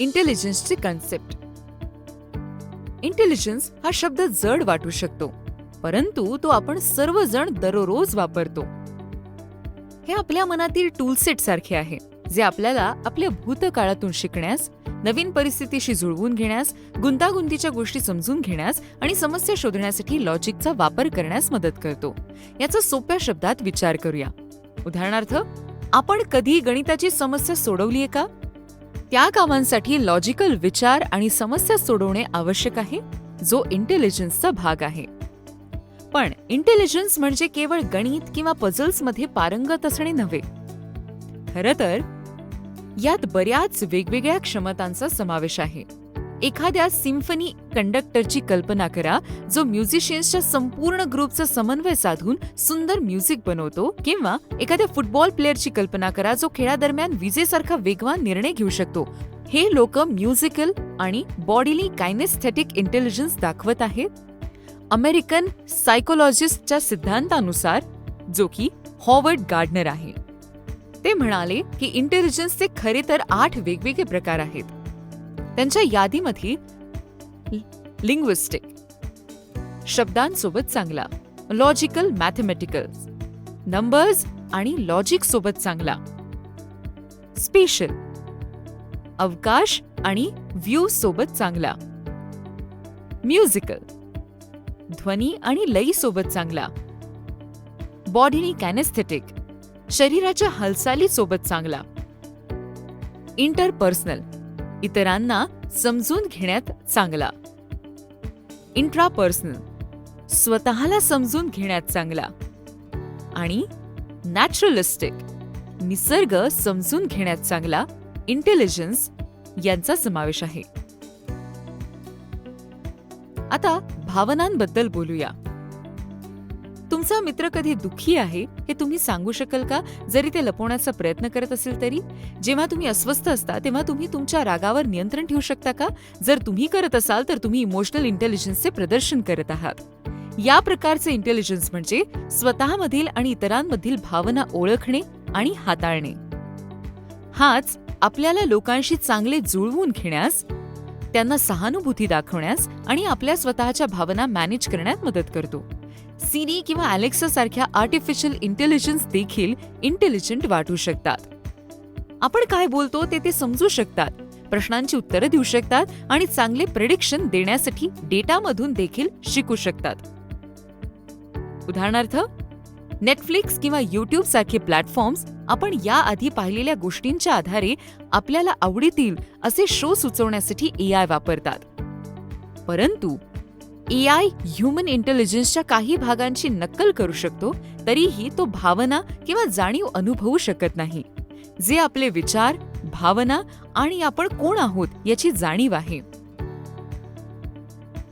इंटेलिजन्सची concept. Intelligence हा शब्द जड वाटू शकतो परंतु तो आपण सर्वजण दररोज वापरतो. हे आपल्या मनातील टूलसेट सारखे आहे जे आपल्याला आपल्या भूतकाळातून शिकण्यास नवीन परिस्थितीशी जुळवून घेण्यास गुंतागुंतीच्या गोष्टी समजून घेण्यास आणि समस्या शोधण्यासाठी लॉजिकचा वापर करण्यास मदत करतो. याचा सोप्या शब्दात विचार करूया. उदाहरणार्थ आपण कधी गणिताची समस्या सोडवलीये का? त्या कामांसाठी लॉजिकल विचार आणि समस्या सोडवणे आवश्यक आहे जो इंटेलिजन्सचा भाग आहे. पण इंटेलिजन्स म्हणजे केवळ गणित किंवा पझल्समध्ये पारंगत असणे नव्हे. खरं तर यात बऱ्याच वेगवेगळ्या क्षमतांचा समावेश आहे. एखाद्या सिम्फनी कंडक्टरची कल्पना करा जो म्युझिशियन्सच्या संपूर्ण ग्रुपचा समन्वय साधून सुंदर म्युझिक बनवतो किंवा एखाद्या फुटबॉल प्लेअरची कल्पना करा जो खेळादरम्यान विजेसारखा वेगवान निर्णय घेऊ शकतो. हे लोक म्युझिकल आणि बॉडीली कायनेस्थेटिक इंटेलिजन्स दाखवत आहेत. अमेरिकन सायकोलॉजिस्टच्या सिद्धांतानुसार जो की हॉवर्ड गार्डनर आहे. ते म्हणाले की इंटेलिजन्सचे खरे तर आठ वेगवेगळे प्रकार आहेत. त्यांच्या यादीमध्ये लिंग्विस्टिक शब्दांसोबत चांगला लॉजिकल मॅथमॅटिकल नंबर्स आणि लॉजिक सोबत चांगला. स्पेशल अवकाश आणि व्ह्यू सोबत चांगला. म्युझिकल ध्वनी आणि लई सोबत चांगला. बॉडीनी कॅनेस्थेटिक शरीराच्या हालचाली सोबत चांगला. इंटरपर्सनल इतरांना समजून घेण्यात चांगला. इंट्रापर्सनल स्वतःला समजून घेण्यात चांगला. आणि नॅचरलिस्टिक निसर्ग समजून घेण्यात चांगला. इंटेलिजन्स यांचा समावेश आहे. आता भावनांबद्दल बोलूया. तुमचा मित्र कधी दुःखी आहे हे तुम्ही सांगू शकाल का? जरी ते लपवण्याचा प्रयत्न करत असेल तरी? जेव्हा तुम्ही अस्वस्थ असता तेव्हा तुम्ही तुमच्या रागावर नियंत्रण ठेवू शकता का? जर तुम्ही करत असाल तर तुम्ही इमोशनल इंटेलिजन्सचे प्रदर्शन करत आहात. या प्रकारचे इंटेलिजन्स म्हणजे स्वतःमधील आणि इतरांमधील भावना ओळखणे आणि हाताळणे. हाच आपल्याला लोकांशी चांगले जुळवून घेण्यास त्यांना सहानुभूती दाखवण्यास आणि आपल्या स्वतःच्या भावना मॅनेज करण्यात मदत करतो. सिरी किंवा अलेक्सा सारख्या आर्टिफिशियल इंटेलिजन्स देखील इंटेलिजंट वाटू शकतात. आपण काय बोलतो ते ते समजू शकतात प्रश्नांची उत्तरं देऊ शकतात आणि चांगले प्रेडिक्शन देण्यासाठी डेटामधून देखील शिकू शकतात. उदाहरणार्थ नेटफ्लिक्स किंवा युट्यूब सारखे प्लॅटफॉर्म्स आपण याआधी पाहिलेल्या गोष्टींच्या आधारे आपल्याला आवडीतील असे शो सुचवण्यासाठी ए आय वापरतात. परंतु ए आय ह्युमन इंटेलिजन्सच्या काही भागांची नक्कल करू शकतो तरीही तो भावना किंवा जाणीव अनुभवू शकत नाही. जे आपले विचार भावना आणि आपण कोण आहोत याची जाणीव आहे.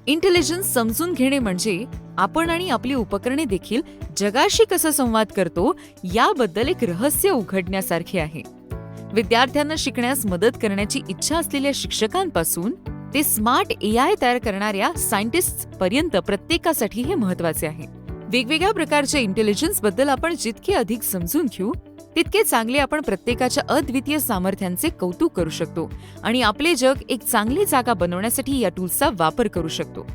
इंटेलिजन्स समजून घेणे म्हणजे आपण आणि आपली उपकरणे देखील जगाशी कसा संवाद करतो याबद्दल एक रहस्य उघडण्यासारखे आहे. विद्यार्थ्यांना शिकण्यास मदत करण्याची इच्छा असलेल्या शिक्षकांपासून ते स्मार्ट ए आय तयार करणाऱ्या सायंटिस्ट पर्यंत प्रत्येकासाठी हे महत्त्वाचे आहे. वेगवेगळ्या प्रकारच्या इंटेलिजन्सबद्दल आपण जितके अधिक समजून घेऊ तितके चांगले आपण प्रत्येकाच्या अद्वितीय सामर्थ्यांचे कौतुक करू शकतो आणि आपले जग एक चांगली जागा बनवण्यासाठी या टूल्सचा वापर करू शकतो.